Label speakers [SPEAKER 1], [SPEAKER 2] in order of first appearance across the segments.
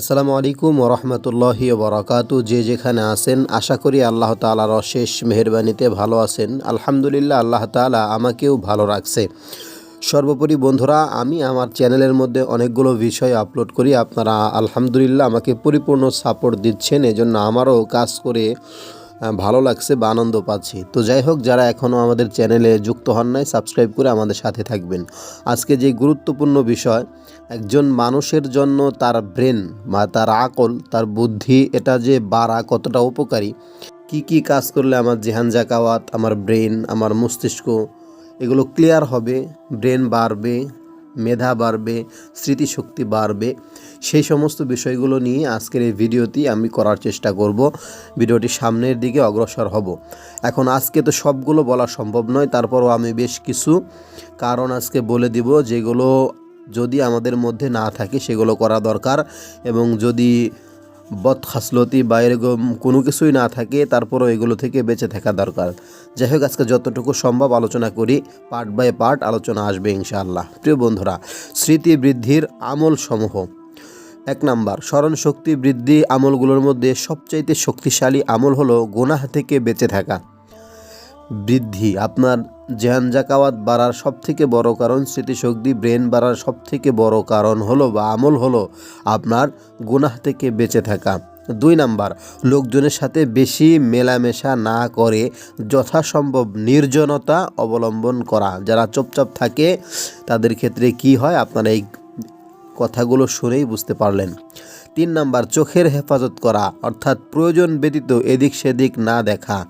[SPEAKER 1] আসসালামু আলাইকুম ওরহমতুল্লাহি বরাকাতু। যে যেখানে আছেন, আশা করি আল্লাহ তালার অশেষ মেহরবানিতে ভালো আছেন। আলহামদুলিল্লাহ আল্লাহ তালা আমাকেও ভালো রাখছে। সর্বোপরি বন্ধুরা, আমি আমার চ্যানেলের মধ্যে অনেকগুলো বিষয় আপলোড করি। আপনারা আলহামদুলিল্লাহ আমাকে পরিপূর্ণ সাপোর্ট দিচ্ছেন। এজন্য আমারও কাজ করে ভালো লাগছে বা আনন্দ পাচ্ছি। তো যাই হোক, যারা এখনও আমাদের চ্যানেলে যুক্ত হন নাই, সাবস্ক্রাইব করে আমাদের সাথে থাকবেন। আজকে যে গুরুত্বপূর্ণ বিষয়, একজন মানুষের জন্য তার ব্রেন বা তার আকল, তার বুদ্ধি, এটা যে বাড়া কতটা উপকারী, কি কি কাজ করলে আমার জেহান জাকাওয়াত, আমার ব্রেন, আমার মস্তিষ্ক, এগুলো ক্লিয়ার হবে, ব্রেন বাড়বে মেধা বাড়বে, স্মৃতিশক্তি বাড়বে। সেই সমস্ত বিষয়গুলো নিয়ে আজকের এই ভিডিওটি আমি করার চেষ্টা করব। ভিডিওটি সামনের দিকে অগ্রসর হব। এখন আজকে তো সবগুলো বলা সম্ভব নয়, তারপরও আমি বেশ কিছু কারণ আজকে বলে দিব যেগুলো যদি আমাদের মধ্যে না থাকে সেগুলো করা দরকার এবং যদি বদ খাসলতি বা এরকম কোনো কিছুই না থাকে, তারপরও এগুলো থেকে বেঁচে থাকা দরকার। যাই হোক, আজকে যতটুকু সম্ভব আলোচনা করি, পার্ট বাই পার্ট আলোচনা আসবে ইনশাআল্লাহ। প্রিয় বন্ধুরা, স্মৃতি বৃদ্ধির আমল সমূহ। এক নাম্বার, স্মরণ শক্তি বৃদ্ধি আমলগুলোর মধ্যে সবচাইতে শক্তিশালী আমল হলো গোনাহ থেকে বেঁচে থাকা। বৃদ্ধি। আপনার জেহান জাকাওয়াত বাড়ার সব থেকে বড় কারণ, স্মৃতিশক্তি, ব্রেন বাড়ার সব থেকে বড় কারণ হলো বা আমল হলো আপনার গুনাহ থেকে বেঁচে থাকা। দুই নাম্বার, লোকজনের সাথে বেশি মেলামেশা না করে যথাসম্ভব নির্জনতা অবলম্বন করা। যারা চুপচাপ থাকে, তাদের ক্ষেত্রে কি হয়? আপনারা এই কথাগুলো শুনেই বুঝতে পারলেন। তিন নাম্বার, চোখের হেফাজত করা, অর্থাৎ প্রয়োজন ব্যতীত এদিক সেদিক না দেখা।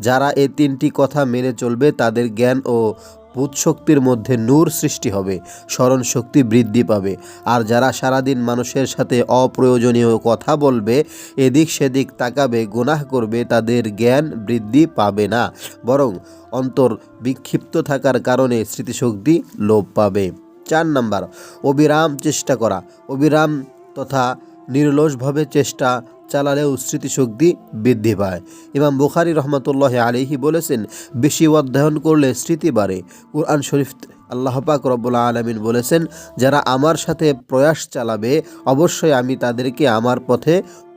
[SPEAKER 1] যারা এই তিনটি কথা মেনে চলবে, তাদের জ্ঞান ও বোধশক্তির মধ্যে নূর সৃষ্টি হবে স্মরণ শক্তি বৃদ্ধি পাবে। আর যারা সারাদিন মানুষের সাথে অপ্রয়োজনীয় কথা বলবে, এদিক সেদিক তাকাবে, গুনাহ করবে, তাদের জ্ঞান বৃদ্ধি পাবে না। বরং অন্তর বিক্ষিপ্ত থাকার কারণে স্মৃতিশক্তি লোপ পাবে। চার নাম্বার, অবিরাম চেষ্টা করা। অবিরাম তথা নির্লসভাবে চেষ্টা চালালেও স্মৃতিশক্তি বৃদ্ধি পায়। ইমাম বুখারি রহমতুল্লাহ আলিহি বলেছেন, বেশি অধ্যয়ন করলে স্মৃতি বাড়ে। কুরআন শরীফ আল্লাহ পাক রব্বুল আলমিন বলেছেন, যারা আমার সাথে প্রয়াস চালাবে, অবশ্যই আমি তাদেরকে আমার পথে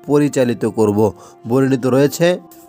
[SPEAKER 1] পরিচালিত করব। বর্ণিত রয়েছে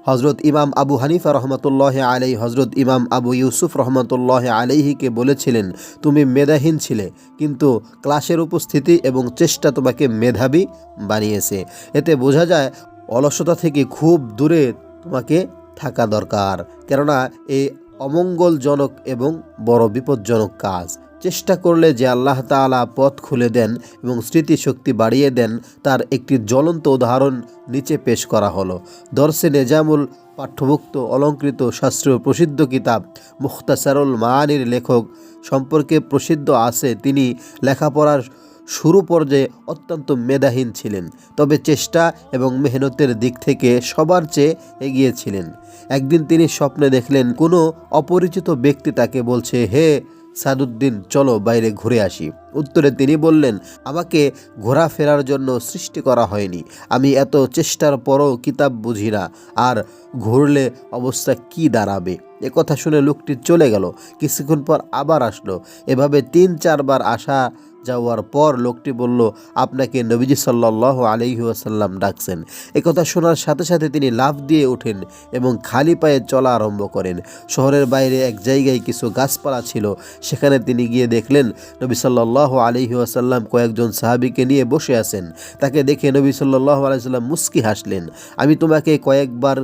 [SPEAKER 1] হজরত ইমাম আবু হানিফা রহমতুল্লাহ আলাই হজরত ইমাম আবু ইউসুফ রহমতুল্লাহ আলাইহিকে বলেছিলেন, তুমি মেধাহীন ছিলে, কিন্তু ক্লাসের উপস্থিতি এবং চেষ্টা তোমাকে মেধাবী বানিয়েছে। এতে বোঝা যায়, অলসতা থেকে খুব দূরে তোমাকে থাকা দরকার। কেননা এই অমঙ্গলজনক এবং বড় বিপজ্জনক কাজ। চেষ্টা করলে যে আল্লাহ তাআলা পথ খুলে দেন এবং স্মৃতিশক্তি বাড়িয়ে দেন, তার একটি জ্বলন্ত উদাহরণ নিচে পেশ করা হলো। দর্শে নেজামুল পাঠ্যভুক্ত, অলঙ্কৃত, শাস্ত্রীয় প্রসিদ্ধ কিতাব মুখতাসারুল মানির লেখক সম্পর্কে প্রসিদ্ধ আছে। তিনি লেখাপড়ার শুরু পর্যায়ে অত্যন্ত মেধাহীন ছিলেন, তবে চেষ্টা এবং মেহনতের দিক থেকে সবার চেয়ে এগিয়ে ছিলেন। একদিন তিনি স্বপ্নে দেখলেন, কোনো অপরিচিত ব্যক্তি তাকে বলছে, হে সাদুদ্দিন চলো বাইরে ঘুরে আসি। উত্তরে তিনি বললেন, আমাকে ঘোরাফেরার জন্য সৃষ্টি করা হয়নি। আমি এত চেষ্টার পরও কিতাব বুঝি না। আর ঘুরলে অবস্থা কি দাঁড়াবে? এ কথা শুনে লোকটি চলে গেল। কিছুক্ষণ পর আবার আসলো। এভাবে তিন, চারবার আসা যাওয়ার পর লোকটি বলল, আপনাকে নবীজি সাল্লাহ আলহি আসাল্লাম ডাকছেন। একথা শোনার সাথে সাথে তিনি লাফ দিয়ে ওঠেন এবং খালি পায়ে চলা আরম্ভ করেন। শহরের বাইরে এক জায়গায় কিছু গাছপালা ছিল। সেখানে তিনি গিয়ে দেখলেন, নবী সাল্লাহ আলহি আসাল্লাম কয়েকজন সাহাবিকে নিয়ে বসে আছেন। তাকে দেখে নবী সাল্লাহ আলাইসাল্লাম মুস্কি হাসলেন। আমি তোমাকে কয়েকবার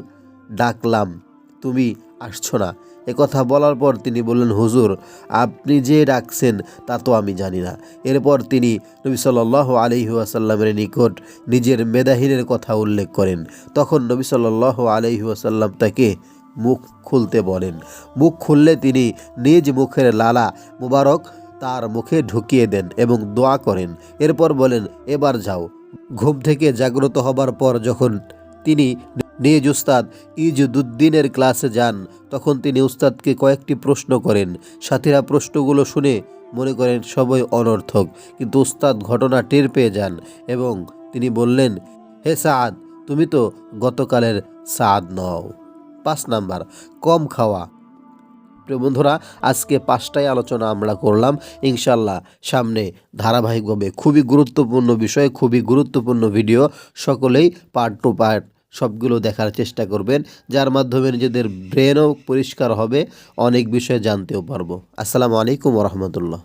[SPEAKER 1] ডাকলাম, তুমি আসছো না। কথা বলার পর তিনি বললেন, হুজুর, আপনি যে ডাকছেন তা তো আমি জানি না। এরপর তিনি নবী সাল্লাহ আলহি আসাল্লামের নিকট নিজের মেধাহীনের কথা উল্লেখ করেন। তখন নবী সাল্লাহ আলহি আসাল্লাম তাকে মুখ খুলতে বলেন। মুখ খুললে তিনি নিজ মুখের লালা মুবারক তার মুখে ঢুকিয়ে দেন এবং দোয়া করেন। এরপর বলেন, এবার যাও। ঘুম থেকে জাগ্রত হবার পর যখন তিনি নিজ উস্তাদ ইজুদ্দিনের ক্লাসে যান, তখন তিনি উস্তাদকে কয়েকটি প্রশ্ন করেন। সাথীরা প্রশ্নগুলো শুনে মনে করেন, সবই অনর্থক। কিন্তু উস্তাদ ঘটনা টের পেয়ে যান এবং তিনি বললেন, হে সাদ তুমি তো গতকালের সাদ নও। পাঁচ নাম্বার, কম খাওয়া। প্রিয় বন্ধুরা, আজকে পাঁচটায় আলোচনা আমরা করলাম। ইনশাল্লাহ সামনে ধারাবাহিকভাবে খুবই গুরুত্বপূর্ণ বিষয়, খুবই গুরুত্বপূর্ণ ভিডিও। সকলেই পার্ট টু পার্ট সবগুলো দেখার চেষ্টা করবেন, যার মাধ্যমে নিজেদের ব্রেনও পরিষ্কার হবে। অনেক বিষয়ে জানতেও পারব। আসসালামু আলাইকুম রহমতুল্লাহ।